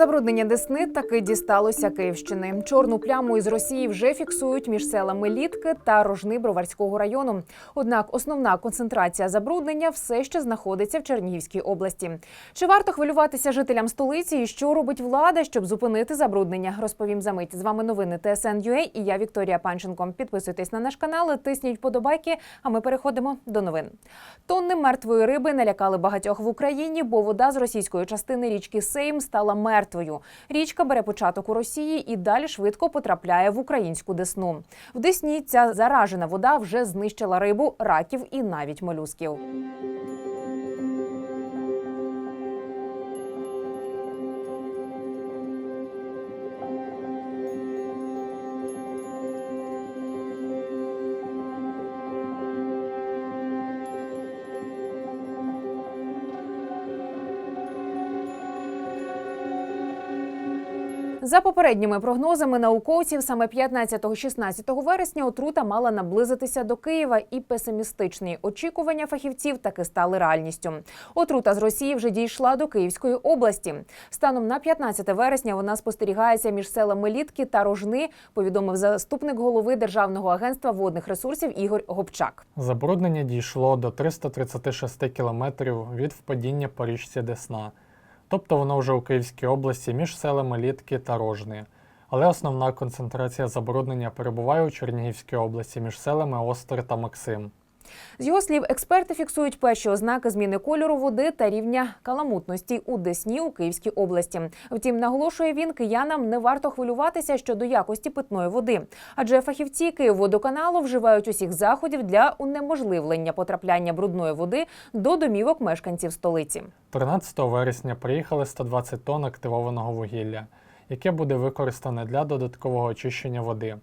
Забруднення Десни таки дісталося Київщини. Чорну пляму із Росії вже фіксують між селами Літки та Рожни Броварського району. Однак основна концентрація забруднення все ще знаходиться в Чернігівській області. Чи варто хвилюватися жителям столиці і що робить влада, щоб зупинити забруднення? Розповім за мить. З вами новини ТСН.UA і я Вікторія Панченко. Підписуйтесь на наш канал, тисніть вподобайки. А ми переходимо до новин. Тонни мертвої риби налякали багатьох в Україні, бо вода з російської частини річки Сейм стала мертвою. Річка бере початок у Росії і далі швидко потрапляє в українську десну. В Десні ця заражена вода вже знищила рибу, раків і навіть молюсків. За попередніми прогнозами науковців, саме 15-16 вересня отрута мала наблизитися до Києва, і песимістичні очікування фахівців таки стали реальністю. Отрута з Росії вже дійшла до Київської області. Станом на 15 вересня вона спостерігається між селами Літки та Рожни. Повідомив заступник голови Державного агентства водних ресурсів Ігор Гопчак. Забруднення дійшло до 336 кілометрів від впадіння по річці Десна. Тобто воно вже у Київській області між селами Літки та Рожни. Але основна концентрація забруднення перебуває у Чернігівській області між селами Остер та Максим. З його слів, експерти фіксують перші ознаки зміни кольору води та рівня каламутності у Десні у Київській області. Втім, наголошує він, киянам не варто хвилюватися щодо якості питної води, адже фахівці Київводоканалу вживають усіх заходів для унеможливлення потрапляння брудної води до домівок мешканців столиці. 13 вересня приїхали 120 тонн активованого вугілля, яке буде використане для додаткового очищення води.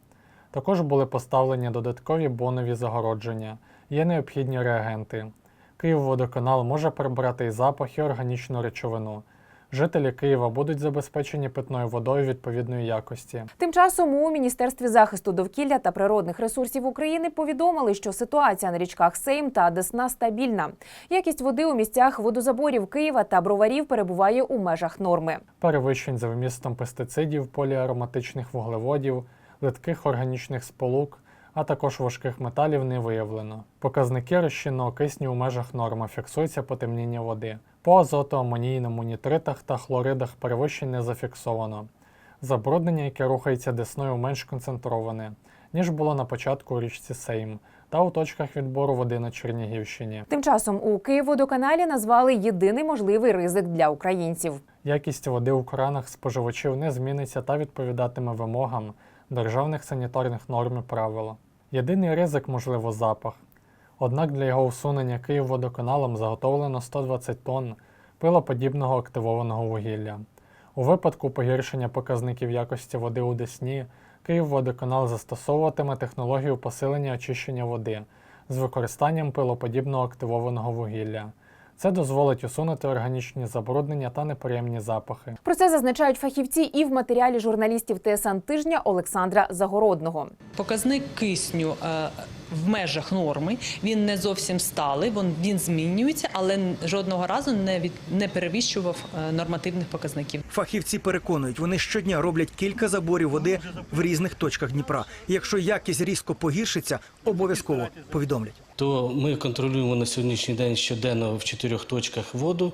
Також були поставлені додаткові бонові загородження, є необхідні реагенти. Київводоканал може прибрати і запах, і органічну речовину. Жителі Києва будуть забезпечені питною водою відповідної якості. Тим часом у міністерстві захисту довкілля та природних ресурсів України повідомили, що ситуація на річках Сейм та Десна стабільна. Якість води у місцях водозаборів Києва та броварів перебуває у межах норми. Перевищень за вмістом пестицидів, поліароматичних вуглеводів, литких органічних сполук, а також важких металів не виявлено. Показники розчинного кисню у межах норми фіксується потемніння води. По азоту, амонійному нітритах та хлоридах перевищень не зафіксовано. Забруднення, яке рухається десною, менш концентроване, ніж було на початку у річці Сейм та у точках відбору води на Чернігівщині. Тим часом у Київводоканалі назвали єдиний можливий ризик для українців. Якість води у кранах споживачів не зміниться та відповідатиме вимогам державних санітарних норм і правил. Єдиний ризик, можливо, запах. Однак для його усунення Київводоканалом заготовлено 120 тонн пилоподібного активованого вугілля. У випадку погіршення показників якості води у Десні Київводоканал застосовуватиме технологію посилення очищення води з використанням пилоподібного активованого вугілля. Це дозволить усунути органічні забруднення та неприємні запахи. Про це зазначають фахівці і в матеріалі журналістів ТСН тижня Олександра Загородного. Показник кисню е, в межах норми. Він не зовсім сталий, він, він змінюється, але жодного разу не від не перевищував е, нормативних показників. Фахівці переконують, вони щодня роблять кілька заборів води в різних точках Дніпра. Якщо якість різко погіршиться, обов'язково повідомлять. То ми контролюємо на сьогоднішній день щоденно в чотирьох точках воду.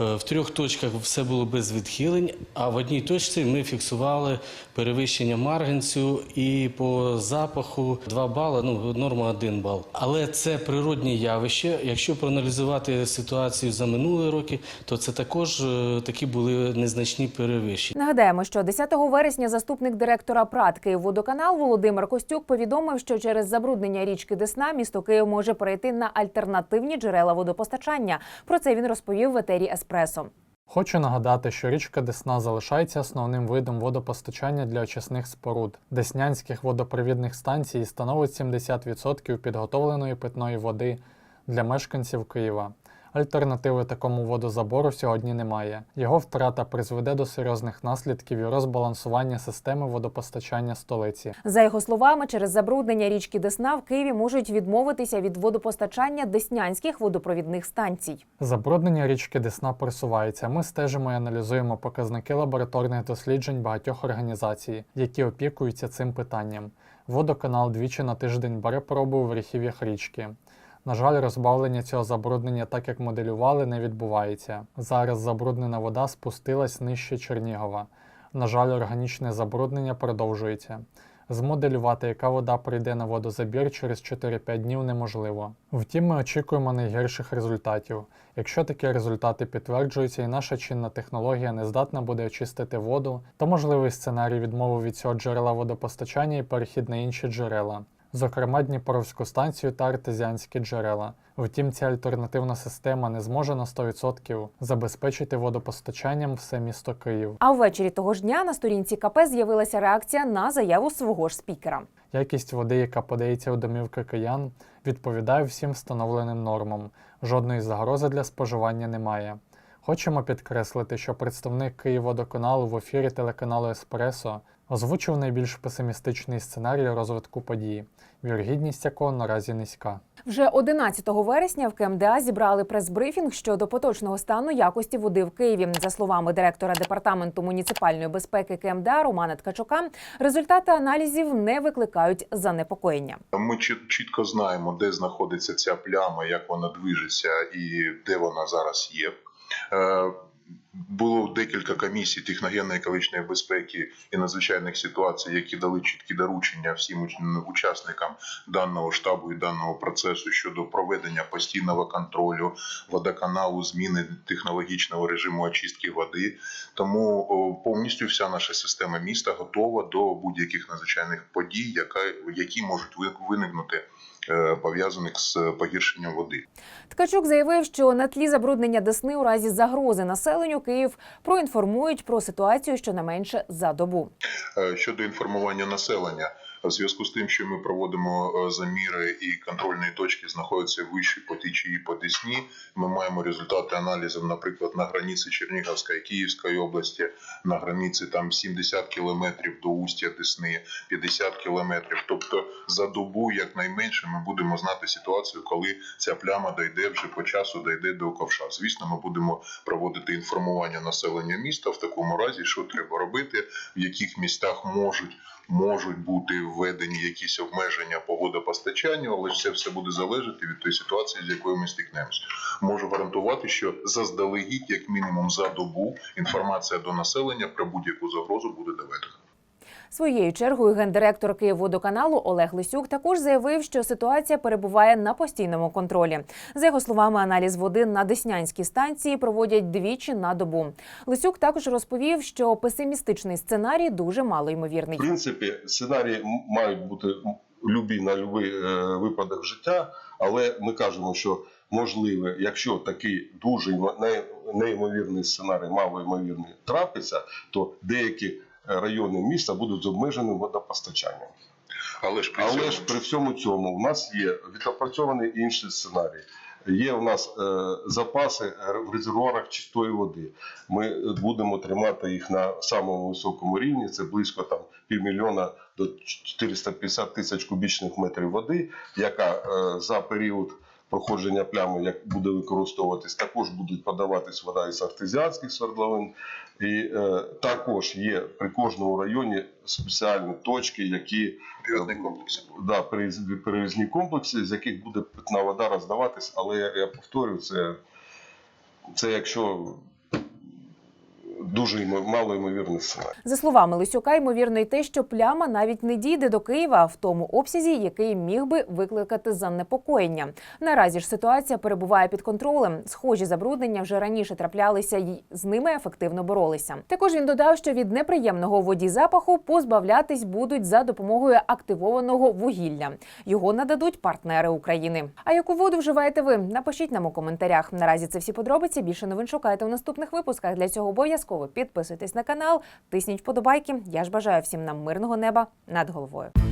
Е, В трьох точках все було без відхилень, а в одній точці ми фіксували перевищення марганцю і по запаху 2 бали, ну норма 1 бал. Але це природні явище. Якщо проаналізувати ситуацію за минулі роки, то це також е, такі були незначні перевищення. Нагадаємо, що 10 вересня заступник директора ПРАТ Київводоканал Володимир Костюк повідомив, що через забруднення річки Десна місто Київ може перейти на альтернативні джерела водопостачання. Про це він розповів в етері Еспресо. Хочу нагадати, що річка Десна залишається основним видом водопостачання для очисних споруд деснянських водопровідних станцій становить 70% підготовленої питної води для мешканців Києва. Альтернативи такому водозабору сьогодні немає. Його втрата призведе до серйозних наслідків і розбалансування системи водопостачання столиці. За його словами, через забруднення річки Десна в Києві можуть відмовитися від водопостачання деснянських водопровідних станцій. Забруднення річки Десна просувається. Ми стежимо і аналізуємо показники лабораторних досліджень багатьох організацій, які опікуються цим питанням. Водоканал двічі на тиждень бере пробу в ріхів'ях річки. На жаль, розбавлення цього забруднення, так як моделювали, не відбувається. Зараз забруднена вода спустилась нижче Чернігова. На жаль, органічне забруднення продовжується. Змоделювати, яка вода прийде на водозабір через 4-5 днів неможливо. Втім, ми очікуємо найгірших результатів. Якщо такі результати підтверджуються і наша чинна технологія не здатна буде очистити воду, то можливий сценарій відмови від цього джерела водопостачання і перехід на інші джерела, зокрема Дніпровську станцію та артезіанські джерела. Втім, ця альтернативна система не зможе на 100% забезпечити водопостачанням все місто Київ. А ввечері того ж дня на сторінці КП з'явилася реакція на заяву свого ж спікера. Якість води, яка подається у домівки киян, відповідає всім встановленим нормам. Жодної загрози для споживання немає. Хочемо підкреслити, що представник Київводоканалу в ефірі телеканалу Еспресо озвучив найбільш песимістичний сценарій розвитку події, вірогідність якого наразі низька. Вже 11 вересня в КМДА зібрали прес-брифінг щодо поточного стану якості води в Києві. За словами директора департаменту муніципальної безпеки КМДА Романа Ткачука, результати аналізів не викликають занепокоєння. Ми чіт- чітко знаємо, де знаходиться ця пляма, як вона движеться і де вона зараз є. Було декілька комісій техногенної екологічної безпеки і надзвичайних ситуацій, які дали чіткі доручення всім учасникам даного штабу і даного процесу щодо проведення постійного контролю водоканалу, зміни технологічного режиму очистки води. Тому повністю вся наша система міста готова до будь-яких надзвичайних подій, які можуть виникнути е, пов'язаних з погіршенням води. Ткачук заявив, що на тлі забруднення Десни у разі загрози населенню Київ проінформують про ситуацію щонайменше за добу. Е, Щодо інформування населення, в зв'язку з тим, що ми проводимо е, заміри і контрольні точки знаходяться вище по Тичі і по Десні, ми маємо результати аналізів, наприклад, на границі Чернігівської Київської області, на границі там 70 кілометрів до устя Десни, 50 кілометрів. Тобто за добу, якнайменше, ми будемо знати ситуацію, коли ця пляма дойде вже по часу, дойде до ковша. Звісно, ми будемо проводити інформування населення міста в такому разі, що треба робити, в яких містах можуть можуть бути введені якісь обмеження по водопостачанню, але це все буде залежати від тої ситуації, з якою ми стикнемося. Можу гарантувати, що заздалегідь, як мінімум за добу, інформація до населення про будь-яку загрозу буде доведена. Своєю чергою гендиректор Київводоканалу Олег Лисюк також заявив, що ситуація перебуває на постійному контролі. За його словами, аналіз води на Деснянській станції проводять двічі на добу. Лисюк також розповів, що песимістичний сценарій дуже малоймовірний. В принципі, сценарії мають бути любі на будь-який випадок життя, але ми кажемо, що можливе, якщо такий дуже ймо- не- неймовірний сценарій, малоймовірний трапиться, то деякі е, райони міста будуть з обмеженим водопостачанням. Але ж при Але цьому ж при всьому цьому в нас є відопрацьований інший сценарій. Є у нас е, запаси е, в резервуарах чистої води. Ми е, будемо тримати їх на самому високому рівні. Це близько там півмільйона до 450 тисяч кубічних метрів води, яка е, за період проходження плями як буде використовуватись, також будуть подаватись вода із артезіанських свердловин. І е, також є при кожному районі спеціальні точки, які Перевізний да, перевізні комплекси, з яких буде питна вода роздаватись, але я, я повторюю, це, це якщо дуже мало ймовірний сценарій. За словами Лисюка, ймовірно й те, що пляма навіть не дійде до Києва в тому обсязі, який міг би викликати занепокоєння. Наразі ж ситуація перебуває під контролем. Схожі забруднення вже раніше траплялися і з ними ефективно боролися. Також він додав, що від неприємного воді запаху позбавлятись будуть за допомогою активованого вугілля. Його нададуть партнери України. А яку воду вживаєте ви? Напишіть нам у коментарях. Наразі це всі подробиці. Більше новин шукайте у наступних випусках. Для цього обов'язково підписуйтесь на канал, тисніть вподобайки. Я ж бажаю всім нам мирного неба над головою.